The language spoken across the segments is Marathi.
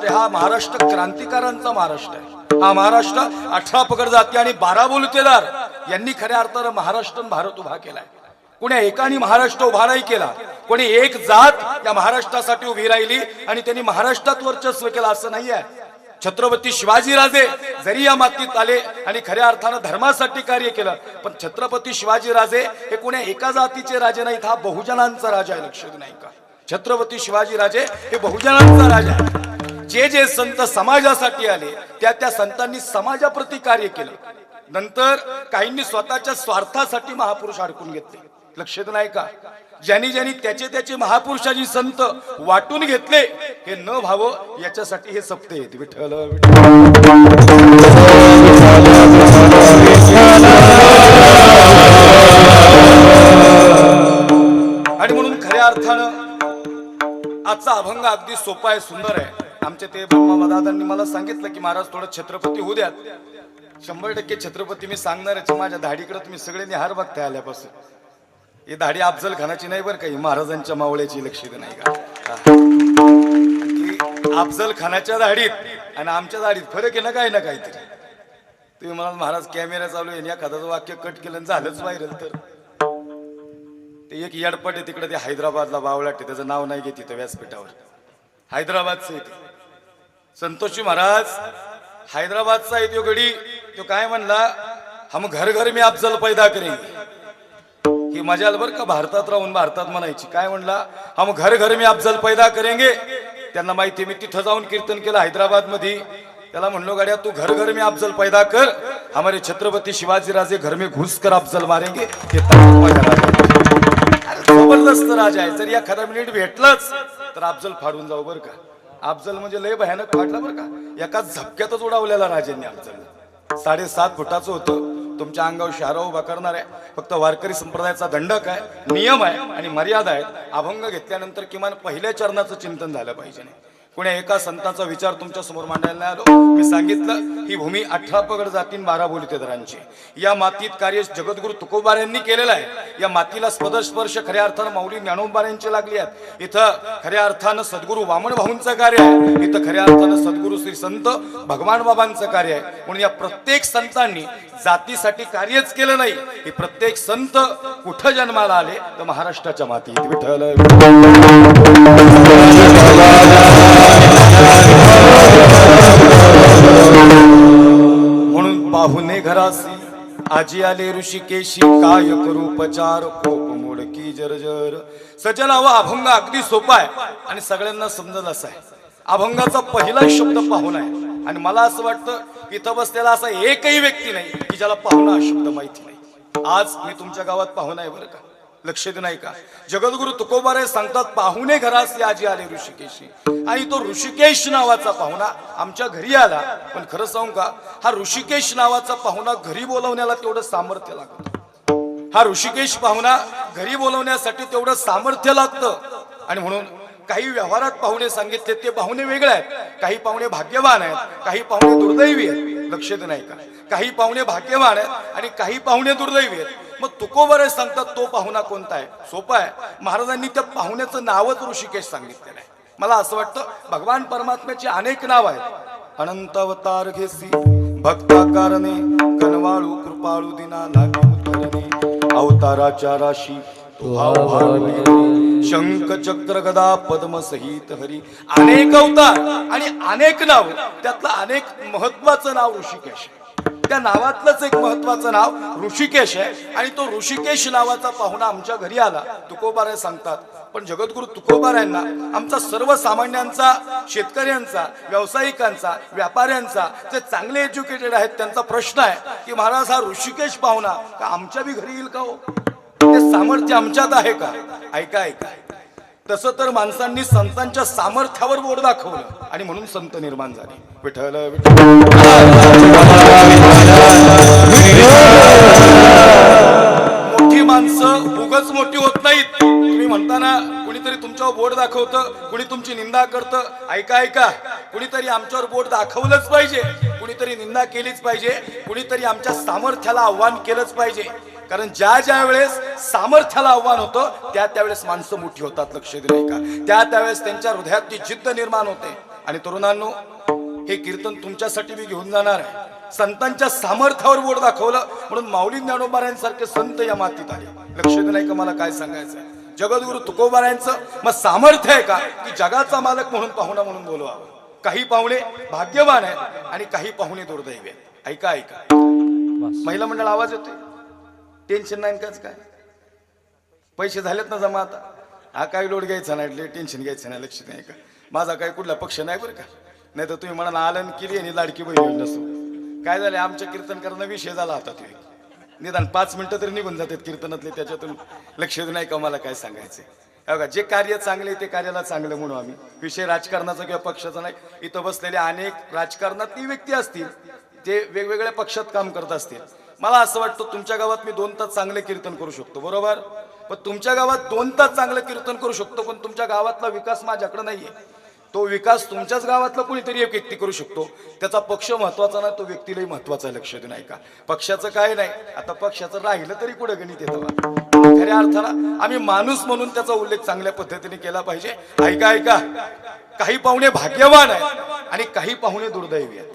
महाराष्ट्र हा महाराष्ट्र क्रांतिकारांचा महाराष्ट्र आहे. हा महाराष्ट्र अठरा पकड जाती आणि बारा बोलतेदार. यांनी खऱ्या अर्थानं महाराष्ट्र भारत उभा केलाय. कोणी एकाने महाराष्ट्र उभा नाही केला. कोणी एक जात या महाराष्ट्रासाठी उभी राहिली आणि त्यांनी महाराष्ट्रात वर्चस्व केलं असं नाही आहे छत्रपती शिवाजीराजे जरी या मातीत आले आणि खऱ्या अर्थानं धर्मासाठी कार्य केलं पण छत्रपती शिवाजीराजे हे कोण्या एका जातीचे राजे नाहीत. हा बहुजनांचा राजा आहे लक्षात नाही का? छत्रपती शिवाजीराजे हे बहुजनांचा राजा आहे. जे जे संत समाजासाठी आले त्या त्या संतांनी समाजाप्रती कार्य केलं. नंतर काहींनी स्वतःच्या स्वार्थासाठी महापुरुष अडकून घेतले. लक्षात नाही का? ज्यांनी ज्यांनी त्याचे त्याचे महापुरुषाची संत वाटून घेतले हे न व्हावं याच्यासाठी हे सप्ते आहेत. विठ्ठल विठ्ठल. आणि म्हणून खऱ्या अर्थानं आजचा अभंग अगदी सोपा आहे सुंदर आहे. आमचे ते ब्रह्मा दादांनी मला सांगितलं की महाराज थोडं छत्रपती होऊ द्यात. शंभर टक्के छत्रपती मी सांगणारच माझ्या धाडीकडे तुम्ही सगळे हार बघताय आल्यापासून. ही धाडी अफजल खानाची नाही बरं काही महाराजांच्या मावळ्याची लक्ष नाही का? अफजल खानाच्या धाडीत आणि आमच्या धाडीत फरक आहे ना काय ना काहीतरी? तुम्ही म्हणाल महाराज कॅमेरा चालू आहे एखादाचं वाक्य कट केलं झालंच व्हायरल तर. ते एक येडपट आहे तिकडे ते हैदराबादला बावळाटे त्याचं नाव नाही घेत तिथं व्यासपीठावर. हैदराबादचं आहे ते. संतोषी महाराज हैदराबादचा आहे तो गडी तो काय म्हणला हम घर घर मी अफजल पैदा करेंगे. ही मजाल बर का भारतात राहून भारतात म्हणायची. काय म्हणला हम घर घर मी अफजल पैदा करेंगे. त्यांना माहिती मी तिथं जाऊन कीर्तन केलं हैदराबादमध्ये त्याला म्हणलो गाड्या तू घर घर मी अफजल पैदा कर. हमारे छत्रपती शिवाजी राजे घर में घुस कर अफजल मारेंगे. ते जबरदस्त राजा आहे. जर एखादा मिनिट भेटलंच तर अफजल फाडून जाऊ बरं का. अफजल म्हणजे लय भयानक वाटलं बरं का. एका झपक्यातच उडावलेला राजांनी अफजल साडेसात फुटाचं होतं. तुमच्या अंगावर शहारा उभा करणार आहे. फक्त वारकरी संप्रदायाचा दंडक आहे नियम आहे आणि मर्यादा आहेत अभंग घेतल्यानंतर किमान पहिल्या चरणाचं चिंतन झालं पाहिजे. नाही कुण्या एका संतांचा विचार तुमच्यासमोर मांडायला आलो? मी सांगितलं ही भूमी अठरा पगड जातीन बारा बोलतेदारांची. या मातीत कार्य जगद्गुरु तुकोबार यांनी केलेलं आहे. या मातीला स्पदस्पर्श खऱ्या अर्थानं माऊली ज्ञानोबाऱ्यांची लागली आहेत. इथं खऱ्या अर्थानं सद्गुरू वामन भाऊंचं कार्य आहे. इथं खऱ्या अर्थानं सद्गुरू श्री संत भगवान बाबांचं कार्य आहे. म्हणून या प्रत्येक संतांनी जातीसाठी कार्यच केलं नाही. हे प्रत्येक संत कुठं जन्माला आले? तर महाराष्ट्राच्या मातीत. विठ्ठल. म्हणून पाहुणे घरासी आजी आले ऋषिकेशी काय करू उपचार मोडकी जर्जर. सजन हवा अभंग अगदी सोपा आहे आणि सगळ्यांना समजत असा आहे. अभंगाचा पहिला शब्द पाहुणा आहे. आणि मला असं वाटतं इथं बसलेला असा एकही व्यक्ती नाही की ज्याला पाहुणा हा शब्द माहिती नाही. आज मी तुमच्या गावात पाहुणा आहे बरं का? लक्ष दे नाही का? जगद्गुरु तुकोबारे सांगतात पाहुणे घरास आजी आले ऋषिकेशी. आणि तो ऋषिकेश नावाचा पाहुणा आमच्या घरी आला. पण खरं सांगू का? हा ऋषिकेश नावाचा पाहुणा घरी बोलवण्याला तेवढं सामर्थ्य लागतं. हा ऋषिकेश पाहुणा घरी बोलवण्यासाठी तेवढं सामर्थ्य लागतं. आणि म्हणून काही व्यवहारात पाहुणे सांगितले ते पाहुणे वेगळे आहेत. काही पाहुणे भाग्यवान आहेत. काही पाहुणे दुर्दैवी आहेत. लक्ष दे नाही का? काही पाहुणे भाग्यवान आहेत आणि काही पाहुणे दुर्दैवी आहेत. मग तुकोबरे सांगतात तो पाहुणा कोणता आहे? सोपा आहे. महाराजांनी त्या पाहुण्याचं नावच ऋषिकेश सांगितलेलं आहे. मला असं वाटतं भगवान परमात्म्याची अनेक नाव आहेत. अनंत अवतार घेसी भक्ता कारणे कनवाळू कृपाळू दिना लागे अवताराच्या राशी शंख चक्र गदा पद्म सहित हरी. अनेक अवतार आणि अनेक नाव. त्यातलं अनेक महत्वाचं नाव ऋषिकेश आहे. त्या नावातलंच एक महत्वाचं नाव ऋषिकेश आहे. आणि तो ऋषिकेश नावाचा पाहुणा आमच्या घरी आला. तुकोबाराय सांगतात. पण जगद्गुरु तुकोबारायांना आमचा सर्वसामान्यांचा शेतकऱ्यांचा व्यावसायिकांचा व्यापाऱ्यांचा जे चांगले एज्युकेटेड आहेत त्यांचा प्रश्न आहे की महाराज हा ऋषिकेश पाहुणा का आमच्या बी घरी येईल का हो? ते सामर्थ्य आमच्यात आहे का? ऐका ऐका. तसं तर माणसांनी संतांच्या सामर्थ्यावर बोट दाखवलं. आणि म्हणून संत निर्माण झाले. विठ्ठल मोठी माणसं उगच मोठी होत नाहीत. तुम्ही म्हणताना कुणीतरी तुमच्यावर बोट दाखवतं कुणी तुमची निंदा करतं. ऐका ऐका. कुणीतरी आमच्यावर बोट दाखवलंच पाहिजे. कुणीतरी निंदा केलीच पाहिजे. कुणीतरी आमच्या सामर्थ्याला आव्हान केलंच पाहिजे. कारण ज्या ज्या वेळेस सामर्थ्याला आव्हान होतं त्या त्यावेळेस माणसं मोठी होतात लक्ष दिलंय का? त्या त्यावेळेस त्यांच्या हृदयात ती जिद्द निर्माण होते. आणि तरुणांनो हे कीर्तन तुमच्यासाठी मी घेऊन जाणार आहे. संतांच्या सामर्थ्यावर बोट दाखवलं म्हणून माऊली ज्ञानोबाऱ्यांसारखे संत या मातीत आले. लक्ष दे नाही का मला काय सांगायचं जगद्गुरु तुकोबाऱ्यांचं मग सामर्थ्य आहे का? की जगाचा मालक म्हणून पाहुणा म्हणून बोलवावं काही पाहुणे भाग्यवान आहेत आणि काही पाहुणे दुर्दैवी आहेत. ऐका ऐका. महिला मंडळ आवाज येतोय? टेन्शन नाही काच काय. पैसे झालेत ना जमा आता. हा काही लोड घ्यायचा नाही लय टेन्शन घ्यायचं नाही लक्ष नाही का? माझा काही कुठला पक्ष नाही बरं का. नाही तर तुम्ही म्हणा आलन केली आणि लाडकी बहीण नसतो काय झालं आमच्या कीर्तन करणं विषय झाला होता तुम्ही निदान पाच मिनटं तरी निघून जातात कीर्तनातले त्याच्यातून लक्ष देऊ नाही का मला काय सांगायचं बघा हो जे कार्य चांगले आहे ते कार्याला चांगलं म्हणू आम्ही. विषय राजकारणाचा किंवा पक्षाचा नाही. इथं बसलेले अनेक राजकारणातली व्यक्ती असतील जे वेगवेगळ्या पक्षात काम करत असतील. मला असं वाटतं तुमच्या गावात मी दोन तास चांगले कीर्तन करू शकतो बरोबर? पण तुमच्या गावात दोन तास चांगलं कीर्तन करू शकतो पण तुमच्या गावातला विकास माझ्याकडे नाहीये. तो विकास तुमच्याच गावातला कोणीतरी एक व्यक्ती करू शकतो. त्याचा पक्ष महत्त्वाचा नाही तो व्यक्तीलाही महत्त्वाचा आहे, लक्ष देऊ नाही का पक्षाचं काय नाही आता पक्षाचं राहिलं तरी कुठं गणित येतं खऱ्या अर्थाला आम्ही माणूस म्हणून त्याचा उल्लेख चांगल्या पद्धतीने केला पाहिजे. ऐका ऐका. काही पाहुणे भाग्यवान आहेत आणि काही पाहुणे दुर्दैवी आहेत.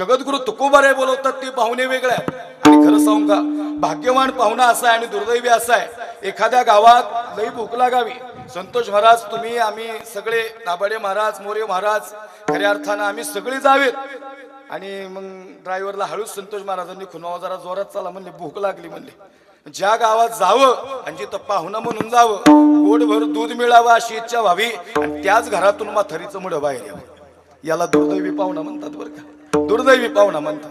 जगद्गुरु तुकोबारे बोलवतात ते पाहुणे वेगळे आणि खरं सांगू का भाग्यवान पाहुणा असा आहे आणि दुर्दैवी असा आहे. एखाद्या गावात लई भूक लागावी. संतोष महाराज तुम्ही आम्ही सगळे दाभाडे महाराज मोरे महाराज खऱ्या अर्थानं आम्ही सगळे जावेत. आणि मग ड्रायव्हरला हळूच संतोष महाराजांनी खुनावा जरा जोरात चाला म्हणले भूक लागली म्हणले. ज्या गावात जावं आणि जिथं पाहुणा म्हणून जावं गोडभर दूध मिळावं अशी इच्छा व्हावी आणि त्याच घरातून माथरीचं मुडं बाहेर यावं. याला दुर्दैवी पाहुणा म्हणतात बरं का. दुर्दैवी पाहुणा म्हणतात.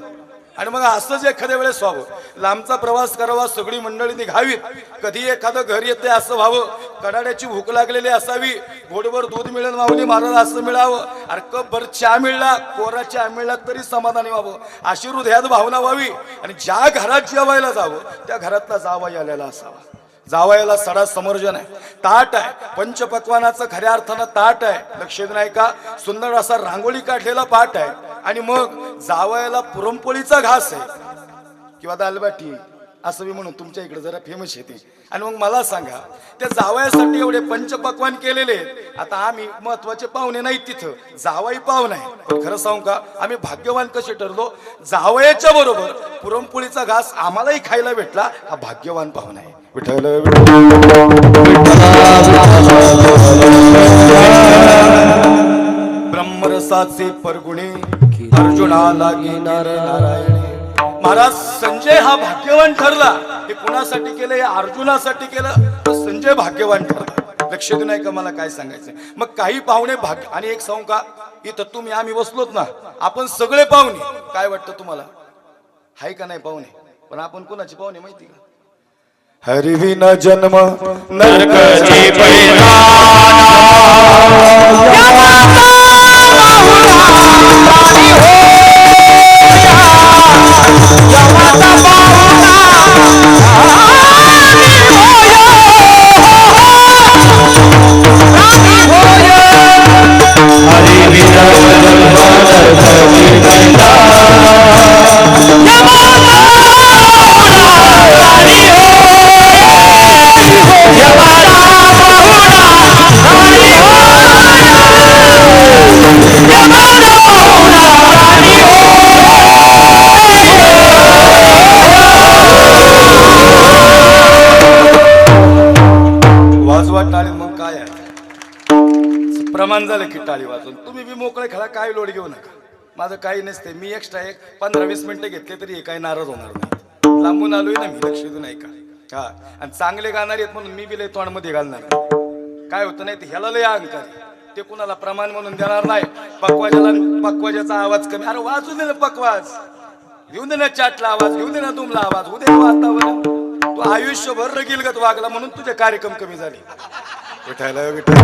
आणि मग असंच एखाद्या वेळेस व्हावं. लांबचा प्रवास करावा सगळी मंडळी निघावीत. कधी एखादं घर येते असं व्हावं. कडाड्याची भूक लागलेली असावी. घोडभर दूध मिळेल माऊली महाराज असं मिळावं. अरे कपभर चहा मिळला कोरा चहा मिळला तरी समाधानी व्हावं. अशी हृदयात भावना व्हावी. आणि ज्या घरात जेवायला जावं त्या घरातला जावा आलेला असावा. जावयाला सडा समर्जन आहे. ताट आहे. पंचपक्वानाचं खऱ्या अर्थानं ताट आहे. लक्ष नाही का सुंदर असा रांगोळी काढलेला पाठ आहे. आणि मग जावयाला पुरणपोळीचा घास आहे. किंवा दालबाटी असं मी म्हणून तुमच्या इकडे जरा फेमस येते आणि मग मला सांगा त्या जावयासाठी एवढे पंचपक्वान केलेले आहेत. आता आम्ही महत्त्वाचे पाहुणे नाहीत तिथं. जावाई पाहुणे आहे. पण खरं सांगू का? आम्ही भाग्यवान कसे ठरलो? जावयाच्या बरोबर पुरणपोळीचा घास आम्हालाही खायला भेटला. हा भाग्यवान पाहुणा आहे. विठ्ठल ब्रह्मरसाचे परगुणे अर्जुनाला नारायणे. महाराज संजय हा भाग्यवान ठरला. हे कुणासाठी केलं? हे अर्जुनासाठी केलं? तर संजय भाग्यवान ठरला. लक्ष देऊ नाही का मला काय सांगायचं मग काही पाहुणे भाग्य आणि एक सांगू का? इथं तुम्ही आम्ही बसलोत ना. आपण सगळे पाहुणे. काय वाटतं तुम्हाला? हाय का नाही पाहुणे? पण आपण कोणाचे पाहुणे माहिती का? हरिविन जन्म नरकची ఎవత బావునా माझं काही नसते. मी एक्स्ट्रा एक पंधरा वीस मिनिटं घेतले तरी हे काही नाराज होणार नाही लांबून आलोय ना मी लक्ष देऊन नाही का हा. आणि चांगले गाणारे आहेत म्हणून मी बी लय तोंडमध्ये घालणार काय होतं नाही ते ह्याला लय अहंकार ते कुणाला प्रमाण म्हणून देणार नाही. पकवाजाला पकवाजाचा आवाज कमी. अरे वाजू दे ना पकवाज घेऊन दे ना चाटला आवाज घेऊन दे ना तुमला आवाज. उद्या वातावरण. तू आयुष्यभर रगीलगत वागला म्हणून तुझे कार्यक्रम कमी झाले. विठायला विठ्ठल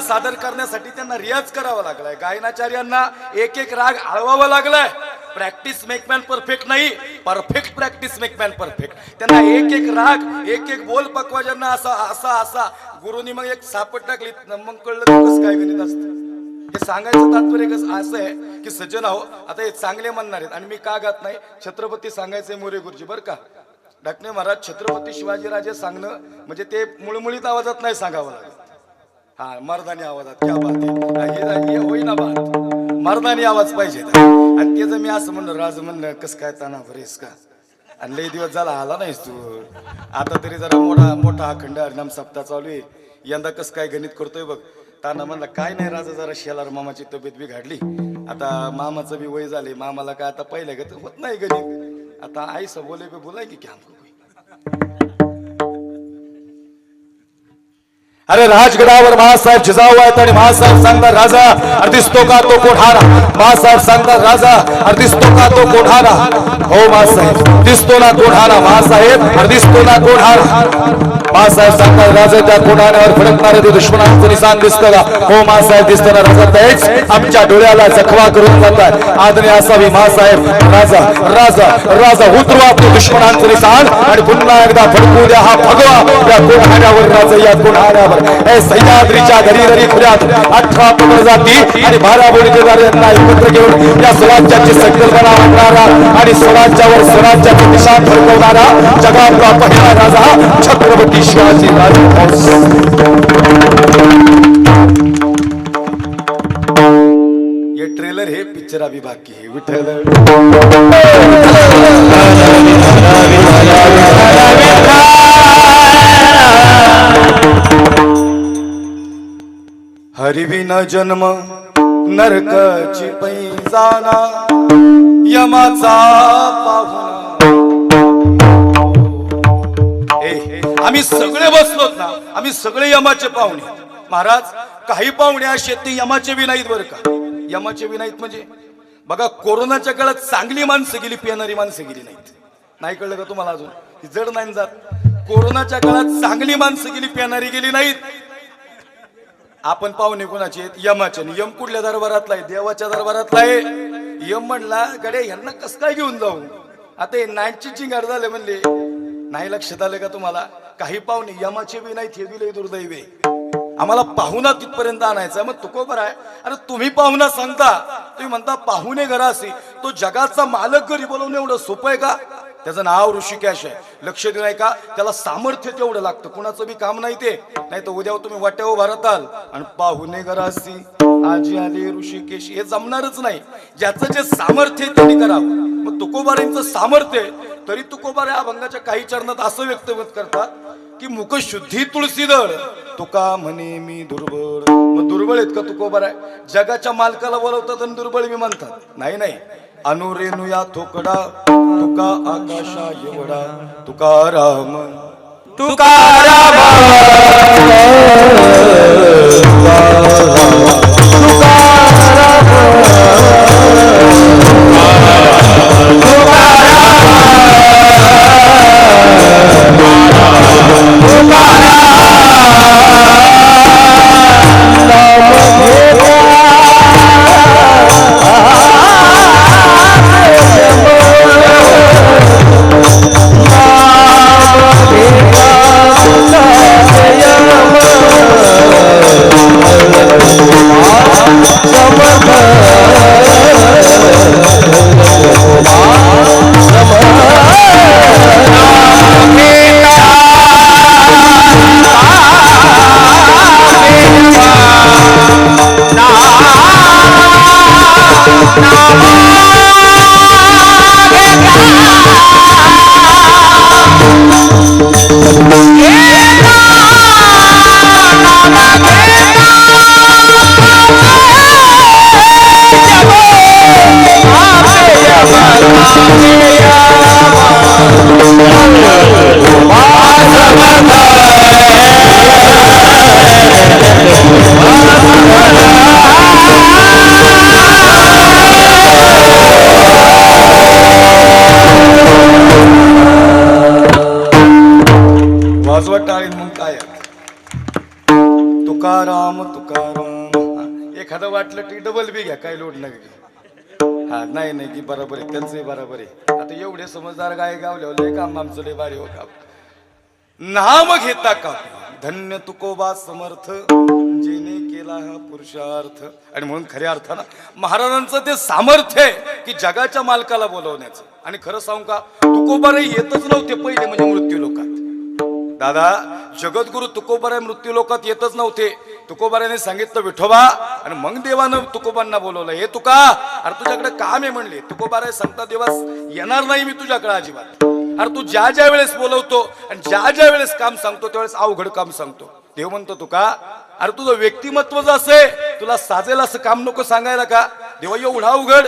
ही सादर करण्यासाठी त्यांना रियाज करावा लागलाय. गायनाचार्यांना एक एक राग आळवावा लागलाय. प्रॅक्टिस मेकमॅन परफेक्ट नाही. Perfect practice make man perfect त्यांना एक एक राग एक एक बोल पकवाजांना असा असा असा. गुरुनी मग एक सापट टाकली मग कळलं कसं काय गणित असतं. हे सांगायचं तात्पर्य कसं असं आहे की सज्जन आहो आता हे चांगले म्हणणार आहेत. आणि मी का गात नाही? छत्रपती सांगायचंय मोरे गुरुजी बरं का? डाकणे महाराज छत्रपती शिवाजीराजे सांगणं म्हणजे ते मुळमुळीत आवाजात नाही सांगावं लागेल हा मर्दानी आवाजात क्या बात हे होईना बात. मर्दानी आवाज पाहिजे आणि त्याचं मी असं म्हणलं राज म्हणलं कस काय ताना बरेस का आणि लई दिवस झाला आला नाहीस तू. आता तरी जरा मोठा मोठा अखंड हरिनाम सप्ताह चालू आहे. यंदा कस काय गणित करतोय बघ. ताना म्हणला काय नाही राजा जरा शेलार मामाची तब्येत बिघडली आता मामाचं बी वय झाले मामाला काय आता पहिल्या गत होत नाही गणित. आता आई सब बोले बोलाय की क्या अरे राजगडावर महासाहेब जिजाऊ आहेत आणि बाळासाहेब सांगतात राजा. अरे दिसतो का तो कोठारा? बाळासाहेब सांगतात राजा. अरे दिसतो का तो कोठारा? हो बाळासाहेब दिसतो ना कोठारा बाळासाहेब अरे दिसतो ना कोठारा. महासाहेब सांगतात राजा त्या कोठाऱ्यावर फडकणारे ते दुश्मनांचं निशान दिसतं का? हो महासाहेब दिसतं ना राजा. तेच आमच्या डोळ्याला जखवा करून जातात. आदने असावी महासाहेब राजा राजा राजा उतरवा आपले दुश्मनांचं निशान आणि पुन्हा एकदा फडकू द्या हा भगवा त्या कोठाऱ्यावर राजा या कोठाऱ्यावर. हे सह्याद्रीच्या घरी घरी खुल्यात अठरा पंधरा जाती आणि बारा बोलीदार यांना एकत्र घेऊन या स्वराज्याची संकल्पना आणणारा आणि स्वराज्यावर स्वराज्याचे निशाण फडकवणारा जगातला पहिला राजा छत्रपती शिवाजी ये ट्रेलर हे पिक्चर अभी बाकी है विठ्ठल हरिविना जन्म नरकाची पैजाना यमाचा पाहुणा आम्ही सगळे बसलोत ना आम्ही सगळे यमाचे पाहुणे महाराज काही पाहुणे असे ते यमाचे विनाईत नाहीत बरं का? यमाचे विनाईत नाहीत म्हणजे? बघा कोरोनाच्या काळात चांगली माणसं गेली पिणारी माणसं गेली नाहीत. नाही कळलं का तुम्हाला अजून? जड नाही जात. कोरोनाच्या काळात चांगली माणसं गेली पिणारी गेली नाहीत. आपण पाहुणे कोणाचे आहेत? यमाचे. आणि यम कुठल्या दरबारातला आहे? देवाच्या दरबारातला आहे. यम म्हणला गडे यांना कस काय घेऊन जाऊ? आता हे नाईटची चिंगार झाले म्हणले. नाही लक्षात आलं का तुम्हाला? काही पाहुणे यमाचे बी नाहीत हे बी दुर्दैवे आम्हाला पाहुणा तिथपर्यंत आणायचा मग तुको बरं आहे. अरे तुम्ही पाहुणा सांगता. तुम्ही म्हणता पाहुणे घरासी तो जगाचा मालक घरी बोलवणं एवढं सोपं आहे का? त्याचं नाव ऋषिकेश आहे. लक्ष देऊ नाही का? त्याला सामर्थ्य तेवढं लागतं. कुणाचं बी काम नाही ते. नाही तर उद्या तुम्ही वाट्यावर भरताल आणि पाहुणे घरासी आजी आले ऋषिकेश. हे जमणारच नाही. ज्याचं जे सामर्थ्य त्यांनी करावं. मग तुकोबारांचं सामर्थ्य आहे तरी तुकोबार या अभंगाच्या काही चरणात असं व्यक्त करतात की मुख शुद्धी तुळशीदळ तुका म्हणे मी दुर्बळ. मग दुर्बळ आहेत का तुकोबार? आहे जगाच्या मालकाला बोलवतात आणि दुर्बळ मी म्हणतात. नाही नाही. अनुरेणू या थोकडा तुका आकाशा एवढा तुका राम. वाजवा टाळीन तुकाराम तुकाराम. एखादं वाटलं की डबल बी घ्या काय लोड नाही हा नाही नाही की बरोबर आहे त्यांचंही बरोबर आहे. एवढे समजदार गाय गावले काम आमचं लय भारी हो का नाम घेता का धन्य तुकोबा समर्थ जेने केला हा पुरुषार्थ. आणि म्हणून खऱ्या अर्थानं महाराजांचं ते सामर्थ्य आहे की जगाच्या मालकाला बोलवण्याचं. आणि खरं सांगू का तुकोबारे येतच नव्हते पहिले म्हणजे मृत्यू लोकात. दादा जगद्गुरु तुकोबाराय मृत्यू लोकात येतच नव्हते. तुकोबाराने सांगितलं विठोबा आणि मग देवानं तुकोबांना बोलवलं. हे तुका अरे तुझ्याकडे काम आहे म्हणले. तुकोबाराय सांगता देवास येणार नाही मी तुझ्याकडे अजिबात. अरे तू ज्या ज्या वेळेस बोलवतो आणि ज्या ज्या वेळेस काम सांगतो त्यावेळेस अवघड काम सांगतो. देव म्हणतो तुका अरे तुझं व्यक्तिमत्व जसं आहे तुला साजेल असं काम नको सांगायला का? देवा एवढा अवघड.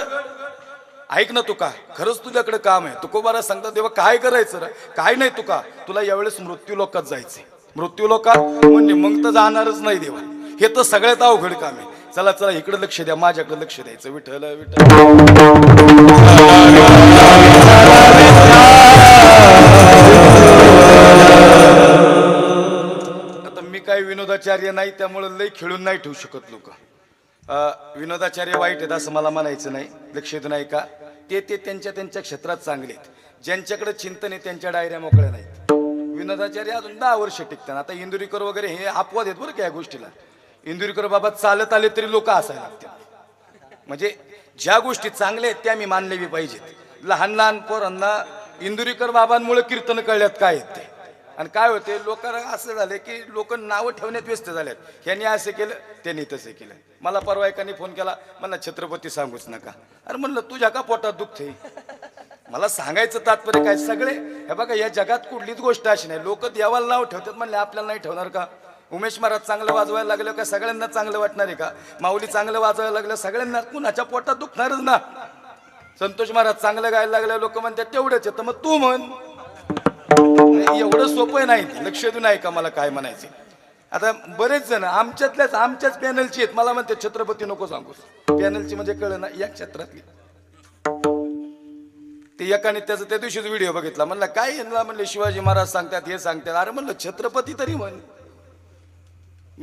ऐक ना तुका खरंच तुझ्याकडे काम आहे. तुकोबारा सांगता देवा काय करायचं रे? काय नाही तुका. तुला यावेळेस मृत्यू लोकात जायचंय. मृत्यू लोकात म्हणजे मग तर जाणारच नाही देवा. हे तर सगळ्यात अवघड काम आहे. चला चला इकडे लक्ष द्या माझ्याकडे लक्ष द्यायचं. विठल विठल आता मी काही विनोदाचार्य नाही त्यामुळे लई खेळून नाही ठेवू शकत लोक. विनोदाचार्य वाईट आहेत असं मला म्हणायचं नाही. लक्ष येत नाही का? ते ते त्यांच्या त्यांच्या क्षेत्रात चांगले आहेत. ज्यांच्याकडे चिंतन आहे त्यांच्या डायऱ्या मोकळ्या नाहीत. विनोदाचार्य अजून दहा वर्ष टिकतात. आता इंदुरीकर वगैरे हे अपवाद आहेत बरं का या गोष्टीला. इंदुरीकर बाबा चालत आले तरी लोक असायला लागतात. म्हणजे ज्या गोष्टी चांगल्या आहेत त्या मी मानलेली पाहिजेत. लहान लहान पोरांना इंदुरीकर बाबांमुळे कीर्तन कळल्यात काय आहेत ते. आणि काय होते लोकांना असं झालं की लोक नावं ठेवण्यात व्यस्त झालेत ह्यांनी असं केलं त्यांनी तसं केलं. मला परवा एकाने फोन केला मला छत्रपती सांगूच नका. अरे म्हणलं तुझ्या का पोटात दुखते मला सांगायचं तात्पर्य काय सगळे हे बघा या जगात कुठलीच गोष्ट अशी नाही. लोक देवाला नाव ठेवतात म्हणले आपल्याला नाही ठेवणार का? उमेश महाराज चांगलं वाजवायला लागलं का? सगळ्यांना चांगलं वाटणार आहे का? माऊली चांगलं वाजवायला लागलं सगळ्यांना कुणाच्या पोटात दुखणारच ना. संतोष महाराज चांगलं गायला लागलं लोक म्हणतात तेवढंच येतं तर मग तू म्हण. एवढं सोपं नाही लक्ष देऊन नाही का मला काय म्हणायचे आता बरेच जण आमच्यातल्याच आमच्याच पॅनलची आहेत. मला म्हणते छत्रपती नको सांगू पॅनलची म्हणजे कळलं ना या क्षेत्रातली. ते एकाने त्याचा त्या दिवशीच व्हिडिओ बघितला. म्हणलं काय यांना? म्हणले शिवाजी महाराज सांगतात हे सांगतात. अरे म्हणलं छत्रपती तरी म्हण.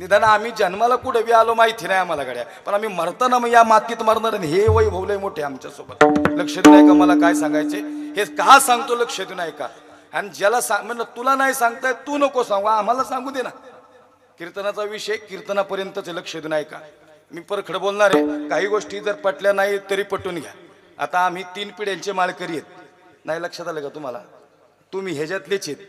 निदान आम्ही जन्माला कुठं बी आलो माहिती नाही आम्हाला गड्या. पण आम्ही मरताना मग या मातीत मरणार आणि हे वय लय मोठे आमच्यासोबत लक्ष देऊ नाही का मला काय सांगायचे. हे का सांगतो लक्ष देऊ नाही का आणि ज्याला सांग म्हणलं तुला नाही सांगताय तू नको सांगू. आम्हाला सांगू दे ना. कीर्तनाचा विषय कीर्तनापर्यंतच लक्ष देऊ नाही का मी परखड बोलणार आहे. काही गोष्टी जर पटल्या नाही तरी पटून घ्या. आता आम्ही तीन पिढ्यांचे माळकरी आहेत. नाही लक्षात आलं का तुम्हाला? तुम्ही ह्याच्यातलेच आहेत.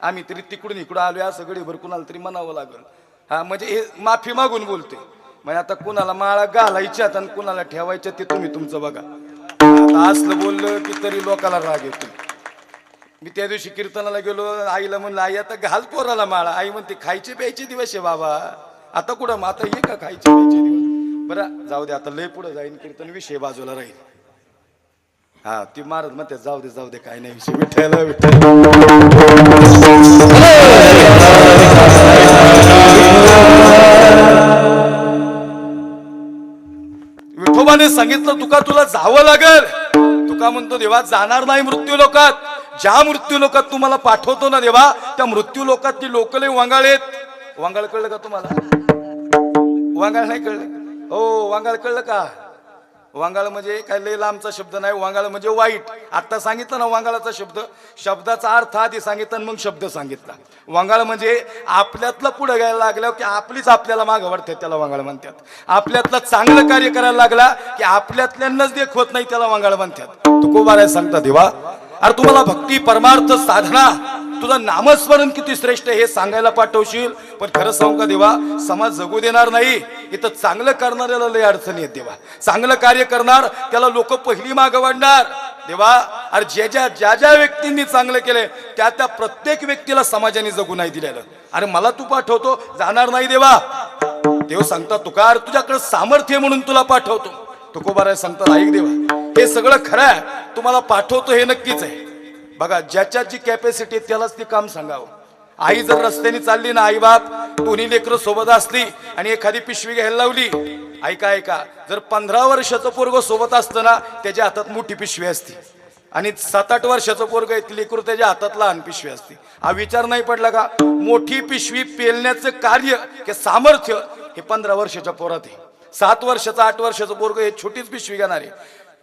आम्ही तरी तिकडून इकडं आलो या सगळी भरकून कुणाला तरी म्हणावं लागेल. हा म्हणजे हे माफी मागून बोलते म्हणजे आता कुणाला माळा घालायच्यात आणि कुणाला ठेवायच्या ते तुम्ही तुमचं बघा. आता असलं बोललं की तरी लोकाला राग येतो. मी त्या दिवशी कीर्तनाला गेलो आईला म्हणलं आई आता घाल पोराला माळा. आई म्हणते खायचे प्यायचे दिवस आहे बाबा. आता कुठं मग? आता ये का खायचे प्यायचे दिवस? बरं जाऊ दे आता लय पुढे जाईन कीर्तन विषय बाजूला राहील. हा ती मारत म्हणते जाऊ दे जाऊ दे काय नाही विषय विठ्ठल विठ्ठल. विठोबाने सांगितलं तुका तुला जावं लागेल. तुका म्हणतो देवा जाणार नाही मृत्यू लोकात. ज्या मृत्यू लोकात तुम्हाला पाठवतो ना देवा त्या मृत्यू लोकात ती लोकले वांगाळ वांगाळ कळलं का तुम्हाला? वांगाळ नाही कळलं? हो वांगाळ कळलं का? वांगाळ म्हणजे काय लय लांबचा शब्द नाही वांगाळ म्हणजे वाईट. आता सांगितलं ना वांगाळाचा शब्द शब्दाचा अर्थ आधी सांगितला मग शब्द सांगितला. वांगाळ म्हणजे आपल्यातलं पुढे घ्यायला लागल्यावर की आपलीच आपल्याला मागं वाढते त्याला वांगाळ म्हणतात. आपल्यातलं चांगलं कार्य करायला लागला की आपल्यातल्यांनाच होत नाही त्याला वांगाळ म्हणतात. तुकोबाराय सांगता देवा अरे तुम्हाला भक्ती परमार्थ साधना तुझं नामस्मरण किती श्रेष्ठ आहे हे सांगायला पाठवशील? पण खरं सांगू का देवा समाज जगू देणार नाही. इथं चांगलं करणाऱ्याला लय अडचणी आहेत देवा. चांगलं कार्य करणार त्याला लोक पहिली मागं वाढणार. देवा अरे ज्या ज्या ज्या ज्या व्यक्तींनी चांगलं केलंय त्या त्या प्रत्येक व्यक्तीला समाजाने जगू नाही दिलेलं. अरे मला तू पाठवतो जाणार नाही देवा. देव सांगता तुकार तुझ्याकडे सामर्थ्य म्हणून तुला पाठवतो. तुकोबाराय सांगतात ऐक देवा हे सगळं खरं आहे. तुम्हाला पाठवतो हे नक्कीच आहे. बघा ज्याच्याची कॅपॅसिटी त्यालाच ते काम सांगावं. आई जर रस्त्याने चालली ना आई बाप दोन्ही लेकरं सोबत असली आणि एखादी पिशवी घ्यायला लावली ऐका ऐका जर पंधरा वर्षाचं पोरग सोबत असतं ना त्याच्या हातात मोठी पिशवी असते. आणि सात आठ वर्षाचं पोरग आहे लेकरू त्याच्या हातात लहान पिशवी असते. हा विचार नाही पडला का? मोठी पिशवी पेलण्याचं कार्य हे सामर्थ्य हे पंधरा वर्षाच्या पोरात आहे. सात वर्षाचं आठ वर्षाचं पोरग हे छोटीच पिशवी घेणार. आहे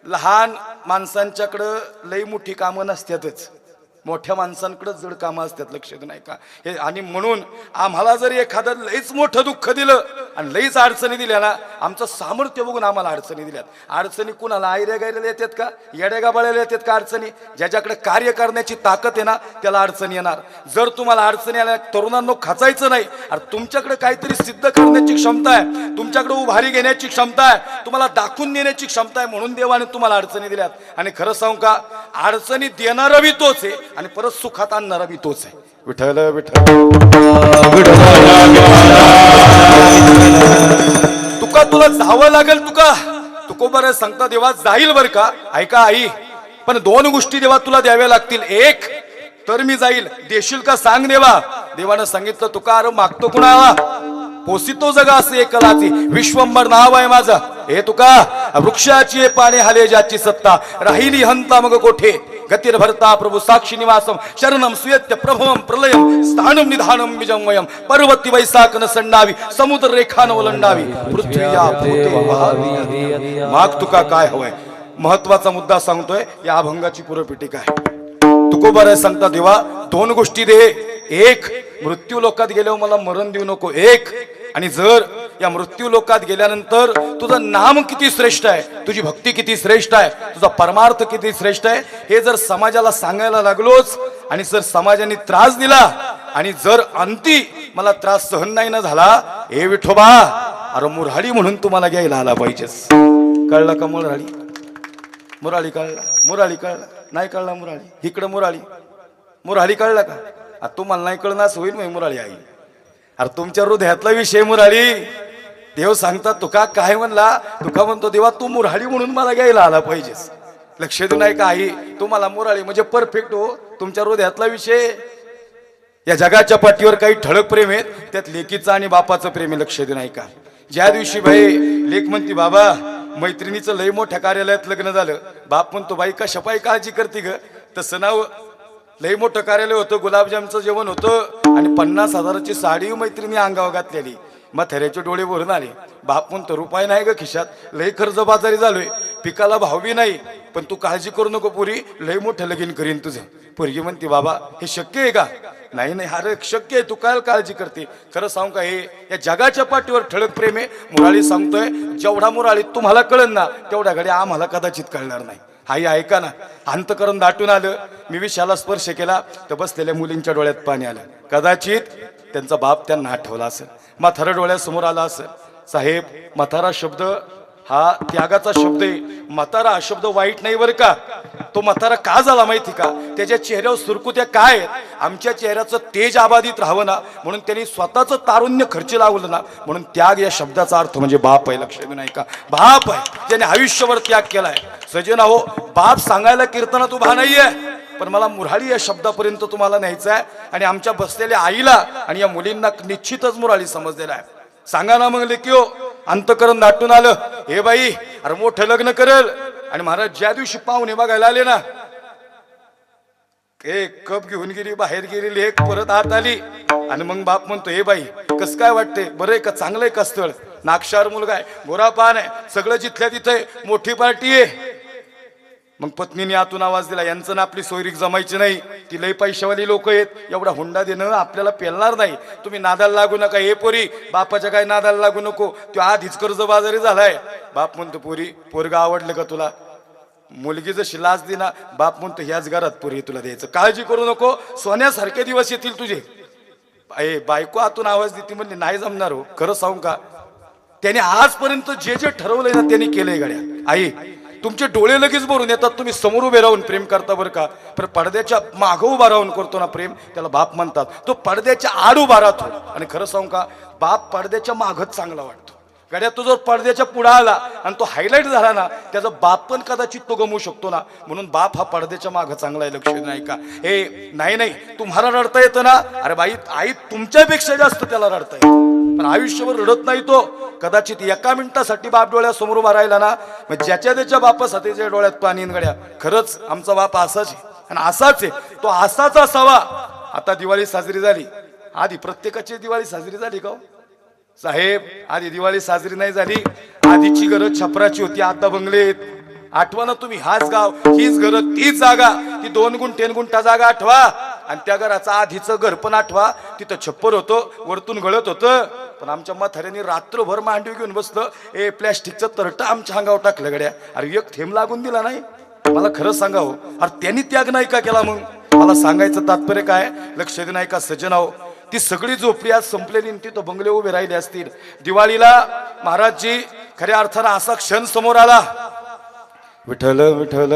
लहान माणसांच्याकडं लई मोठी कामं नसतातच. मोठ्या माणसांकडं जड कामं असतात लक्ष नाही का? हे आणि म्हणून आम्हाला जर एखादं लईच मोठं दुःख दिलं आणि लईच अडचणी दिल्या ना. आमचं सामर्थ्य बघून आम्हाला अडचणी दिल्यात. अडचणी कुणाला आयऱ्या गायला येतात का? येड्यागाबाळ्याला येतात का अडचणी? ज्याच्याकडे कार्य करण्याची ताकद आहे ना त्याला अडचणी येणार. जर तुम्हाला अडचणी आल्या तरुणांनो खचायचं नाही. अरे तुमच्याकडे काहीतरी सिद्ध करण्याची क्षमता आहे. तुमच्याकडे उभारी घेण्याची क्षमता आहे. तुम्हाला दाखवून देण्याची क्षमता आहे म्हणून देवाने तुम्हाला अडचणी दिल्यात. आणि खरं सांगू का? अडचणी देणारा बी तोच आहे आणि परत सुखात आणणारा बी तोच आहे. विठ्ठल विठ्ठल. तुका तुला जावं लागेल तुका? तुको बरं सांगता देवा जाईल बर का? ऐका आई पण दोन गोष्टी देवा तुला द्याव्या लागतील. एक तर मी जाईल. देशील का सांग देवा? देवानं सांगितलं तुका अरे मागतो कुणाला? पोसितो जगा असे कलाची. विश्वंभर नाव आहे माझं. हे तुका वृक्षाची पाने हाले ज्याची सत्ता. राहिली हंता मग कोठे? गतीर भरता प्रभू साक्षी निवासम शरणम सुयत्य प्रभवम प्रलयम स्थानम निधानम विजमयम पर्वती वैसाकन संडावी समुद्र रेखान ओलंडावी पृथ्वी. माग तुका काय हवंय? महत्त्वाचा मुद्दा सांगतोय या अभंगाची पुरपीठिका आहे तुकोबाराय सांगता देवा दोन गोष्टी दे. एक मृत्यू लोकात गेल्यावर मला मरण देऊ नको. एक आणि जर या मृत्यू लोकात गेल्यानंतर तुझं नाम किती श्रेष्ठ आहे? तुझी भक्ती किती श्रेष्ठ आहे? तुझा परमार्थ किती श्रेष्ठ आहे? हे जर समाजाला सांगायला लागलोच आणि जर समाजाने त्रास दिला आणि जर अंती मला त्रास सहन नाही ना झाला हे विठोबा अरे मुराडी म्हणून तुम्हाला घ्यायला आला पाहिजेस. कळलं का मुराडी मुराळी कळला? मुराळी कळला? नाही कळला मुराळी? इकडं मुराळी. मुराळी कळला का? तुम्हाला नाही कळणार होईल मग मुराळी आई. अरे तुमच्या हृदयातला विषय मुराळी. देव सांगतात तुका काय म्हणला? तुका म्हणतो देवा तू मुराळी म्हणून मला घ्यायला आला पाहिजेस. लक्ष देऊ नाही का आई तुम्हाला मुराळी म्हणजे परफेक्ट हो. तुमच्या हृदयातला विषय. या जगाच्या पाठीवर काही ठळक प्रेम आहेत. त्यात लेकीचं आणि बापाचं प्रेम आहे लक्ष दे नाही का ज्या दिवशी बाई लेख म्हणती बाबा मैत्रिणीचं लय मोठ्या कार्यालयात लग्न झालं. बाप म्हणतो बाई का शपाई काळजी करते ग? तसं नाव लय मोठं कार्यालय होतं गुलाबजामचं जेवण होतं आणि पन्नास हजाराची साडी मैत्रिणी अंगावर घातलेली. मग थऱ्याचे डोळे भरून आले. बाप तर उपाय नाही ग खिशात. लय कर्ज बाजारी झालोय. पिकाला भावी नाही. पण तू काळजी करू नको पुरी. लय मोठं लगीन करीन तुझं. पोरगी म्हणते बाबा हे शक्य आहे का? नाही नाही अरे शक्य आहे. तू काय काळजी करते. खरं सांगू का हे या जगाच्या पाठीवर ठळक प्रेम आहे. मुराळी सांगतोय जेवढा मुराळी तुम्हाला कळन ना तेवढ्या घडी आम्हाला कदाचित कळणार नाही. आई ऐका ना. अंतकरण दाटून आलं. मी विषयाला स्पर्श केला. तर बसलेल्या मुलींच्या डोळ्यात पाणी आलं. कदाचित. त्यांचा बाप त्यांना आठवला असेल. म्हातारा डोळ्यासमोर आला असेल. साहेब म्हातारा शब्द हा त्यागाचा शब्द आहे. म्हातारा हा शब्द वाईट नाही बरं का? तो म्हातारा का झाला माहिती का? त्याच्या चेहऱ्यावर सुरकुत्या काय आहेत? आमच्या चेहऱ्याचं तेज आबाधित राहावं ना? म्हणून त्यांनी स्वतःचं तारुण्य खर्च लावलं ना? म्हणून त्याग या शब्दाचा अर्थ म्हणजे बाप आहे. लक्ष नाही का बाप आहे. ज्याने आयुष्यभर त्याग केलाय. सजना हो बाप सांगायला कीर्तनात उभा नाहीये. पण मला मुराळी या शब्दापर्यंत तुम्हाला न्यायचं आहे. आणि आमच्या बसलेल्या आईला आणि या मुलींना निश्चितच मुराळी समजलेला आहे. सांगा ना मग लेकिओ अंतकरण दाटून आलं. हे बाई अरे मोठं लग्न करेल. आणि महाराज ज्या दिवशी पाहुणे बघायला आले ना एक कप घेऊन गेली बाहेर गेली एक परत आत आली. आणि मग बाप म्हणतो हे बाई कस काय वाटते बरं आहे का? चांगलं आहे का स्थळ? नागशार मुलगा आहे गोरा पान आहे. सगळं जिथल्या तिथे मोठी पार्टी आहे. मग पत्नीने आतून आवाज दिला यांचं ना आपली सोयरीक जमायची नाही. ती लई पैशावाली लोक आहेत. एवढा हुंडा देणं आपल्याला पेलणार नाही. तुम्ही नादाला लागू नका. हे पोरी बापाच्या काय नादाला लागू नको. तो आधीच कर्ज बाजारी झालाय. बाप म्हणतो पोरी पोरगा आवडलं का तुला? मुलगी जशी लाच दिना बाप म्हणतो ह्याच घरात पोरी तुला द्यायचं. काळजी करू नको. सोन्यासारखे दिवस येतील तुझे. ए बायको आतून आवाज देते म्हणली नाही जमणार हो. खरं सांगू का? त्याने आजपर्यंत जे जे ठरवलंय ना त्याने केलंय गड्या. आई तुमचे डोळे लगेच भरून येतात तुम्ही समोर उभे राहून प्रेम करता बरं का? पण पडद्याच्या मागं उभा राहून करतो ना प्रेम त्याला बाप म्हणतात तो पडद्याच्या आड उभा राहतो. आणि खरं सांगू का बाप पडद्याच्या मागच चांगला वाटतो. गड्या तो जर पडद्याच्या पुढे आला आणि तो हायलाईट झाला ना त्याचा बाप पण कदाचित तो गमवू शकतो ना. म्हणून बाप हा पडद्याच्या मागं चांगला आहे लक्ष नाही का हे नाही नाही तुम्हाला रडता येतं ना. अरे बाई आई तुमच्यापेक्षा जास्त त्याला रडता येतं पण आयुष्यभर रडत नाही तो. कदाचित एका मिनिटासाठी बाप डोळ्यासमोर उभा राहिला ना मग ज्याच्या त्याच्या बापासाठी त्याच्या डोळ्यात पाणी गड्या. खरंच आमचा बाप असाच आहे. आणि असाच आहे. तो असाच असावा. आता दिवाळी साजरी झाली. आधी प्रत्येकाची दिवाळी साजरी झाली का हो? साहेब आधी दिवाळी साजरी नाही झाली. आधीची गरज छपराची होती आता बंगलेत आठवा ना तुम्ही हाच गाव हीच गरज तीच जागा ती दोन गुण तीन गुंठा जागा आठवा. आणि त्या घराचा आधीचं घर पण आठवा. तिथं छप्पर होतं वरतून गळत होतं. पण आमच्या म्हाताऱ्यांनी रात्रभर मांडवी घेऊन बसलं. ए प्लॅस्टिकचं तरट आमच्या अंगावर टाकलं गड्या. अरे एक थेंब लागून दिला नाही. मला खरं सांगावं अरे त्यांनी त्याग नाही का केला मग? मला सांगायचं तात्पर्य काय? लक्ष दे नाही का सजनाव ती सगळी झोपडी आज संपलेली ती तिथं बंगले उभे राहिले असतील दिवाळीला महाराजजी खऱ्या अर्थानं असा क्षण समोर आला विठ्ठल विठ्ठल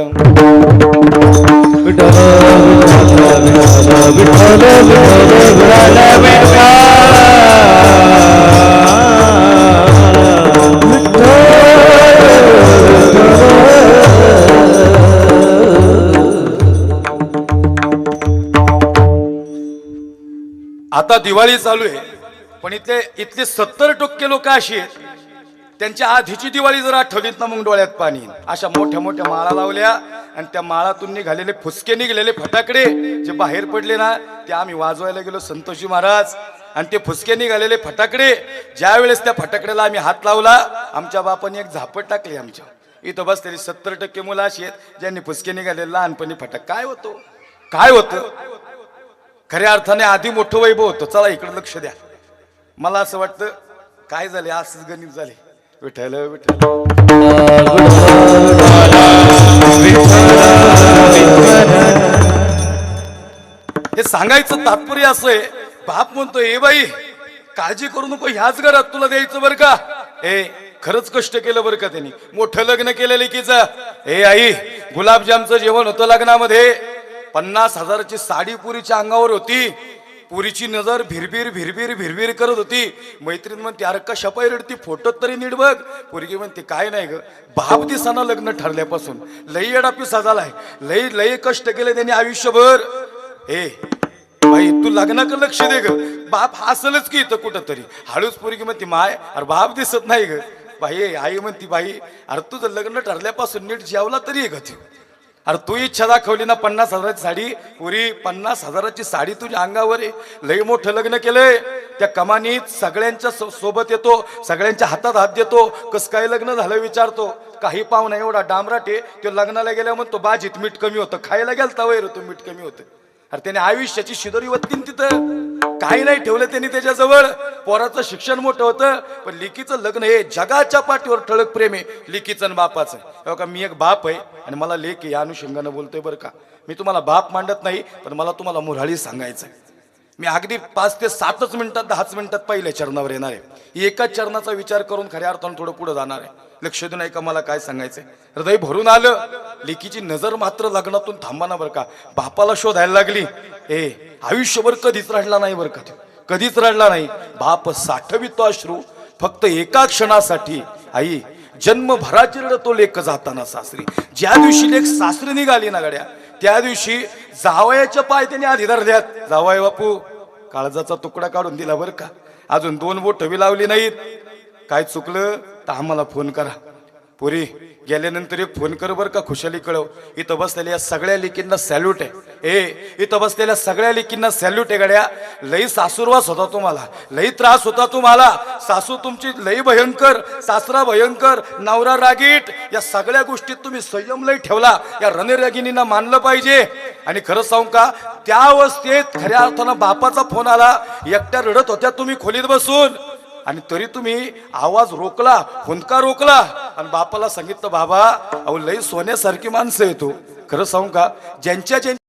आता दिवाळी चालू आहे. पण इथले इथले सत्तर टक्के लोक अशी आहेत त्यांच्या आधीची दिवाळी जर आठवलीत ना मग डोळ्यात पाणी अशा मोठ्या मोठ्या माळा लावल्या आणि त्या माळातून निघालेले फुसके निघलेले फटाकडे जे बाहेर पडले ना ते आम्ही वाजवायला गेलो संतोषी महाराज. आणि ते फुसके निघालेले फटाकडे ज्या वेळेस त्या फटाकड्याला आम्ही हात लावला आमच्या बापाने एक झापट टाकली आमच्या. इथं बसलेली सत्तर टक्के मुलं अशी आहेत ज्यांनी फुसके निघाले लहानपणी फटाक. काय होतो? काय होतं? खऱ्या अर्थाने आधी मोठं वैभव होतं. चला इकडे लक्ष द्या. मला असं वाटतं काय झाले? असंच गणित झाले. विठ्ठल विठ्ठल. हे सांगायचं तात्पर्य असं आहे बाप म्हणतो ए बाई काळजी करू नको ह्याच घरात तुला द्यायचं बरं का? ए खरंच कष्ट केलं बरं का त्यांनी? मोठं लग्न केलं लेकीचं ए आई गुलाबजामचं जेवण होतं लग्नामध्ये. पन्नास हजाराची साडी पुरीच्या अंगावर होती. पुरीची नजर भिरभिर भिरभिर भिरभिर करत होती. मैत्रीण म्हणते अरे कशा पाय रडती फोटोत तरी नीट बघ. पोरगी म्हणते काय नाही ग. बाप दिसाना लग्न ठरल्यापासून. लई एडापिसा आहे. लई लई कष्ट केले त्यांनी आयुष्यभर. हे बाई तू लग्नाकडे लक्ष दे ग. बाप हसलच की इथं कुठं तरी हळूच पोरगी म्हणते माय अरे बाप दिसत नाही ग. बाई आई म्हणती बाई अरे तुझं लग्न ठरल्यापासून नीट जेवला तरी ग तू. अरे तू इच्छा दाखवली ना पन्नास हजाराची साडी? पुरी पन्नास हजाराची साडी तुझ्या अंगावर आहे. लई मोठं लग्न केलंय. त्या कमानीत सगळ्यांच्या सो- सोबत येतो सगळ्यांच्या हातात हात देतो. कस काय लग्न झालं विचारतो. काही पाहुणा एवढा डांबराटे तो लग्नाला गेल्या म्हणतो बाजीत मीठ कमी होतं. खायला गेलता वैर तो मीठ कमी होतं. अरे त्याने आयुष्याची शिदोरी वत्तीन तिथं. काही नाही ठेवलं त्यांनी त्याच्याजवळ. पोराचं शिक्षण मोठं होतं पण लिकीचं लग्न हे जगाच्या पाठीवर ठळक प्रेम आहे. लिकीचं आणि बापाचं. हो का मी एक बाप आहे आणि मला लेख या अनुषंगानं बोलतोय बरं का. मी तुम्हाला बाप मांडत नाही पण मला तुम्हाला मुराळी सांगायचं आहे. मी अगदी पाच ते सातच मिनिटात दहाच मिनिटात पहिल्या चरणावर येणार आहे. एकाच चरणाचा विचार करून खऱ्या अर्थानं थोडं पुढे जाणार आहे. लक्ष देऊन ऐका मला काय सांगायचंय. हृदय भरून आलं. लेकीची नजर मात्र लग्नातून थांबाना बरं का. बापाला शोधायला लागली. ए आयुष्यभर कधीच राहिला नाही बरं का तो. कधीच रडला नाही. बाप साठवितो अश्रू. फक्त एका क्षणासाठी आई जन्मभराची रडतो लेख जाताना सासरी. ज्या दिवशी लेख सासरी निघाली ना गड्या त्या दिवशी जावयाच्या पाय त्याने आधी धरल्यात. जावय बापू काळजाचा तुकडा काढून दिला बरं का? अजून दोन बोट बी लावली नाहीत. काय चुकलं? तर आम्हाला फोन करा. पुरी गेल्यानंतर एक फोन कर बरं का खुशाली कळव इथं बसलेल्या सगळ्या लेकींना सॅल्यूट आहे. ए इथं बसलेल्या सगळ्या लेकींना सॅल्यूट आहे गड्या. लई सासूरवास होता तुम्हाला. लई त्रास होता तुम्हाला. सासू तुमची लई भयंकर सासरा भयंकर नवरा रागीट. या सगळ्या गोष्टीत तुम्ही संयम लई ठेवला. या रणरागिनींना मानलं पाहिजे. आणि खरं सांगू का त्या अवस्थेत खऱ्या अर्थानं बापाचा फोन आला. एकट्या रडत होत्या तुम्ही खोलीत बसून. आणि तरी तुम्ही आवाज रोकला हुंदका रोकला. आणि बापाला सांगितलं बाबा अहो लई सोन्यासारखी माणसं येतो खरं सांगू का? ज्यांच्या ज्यांच्या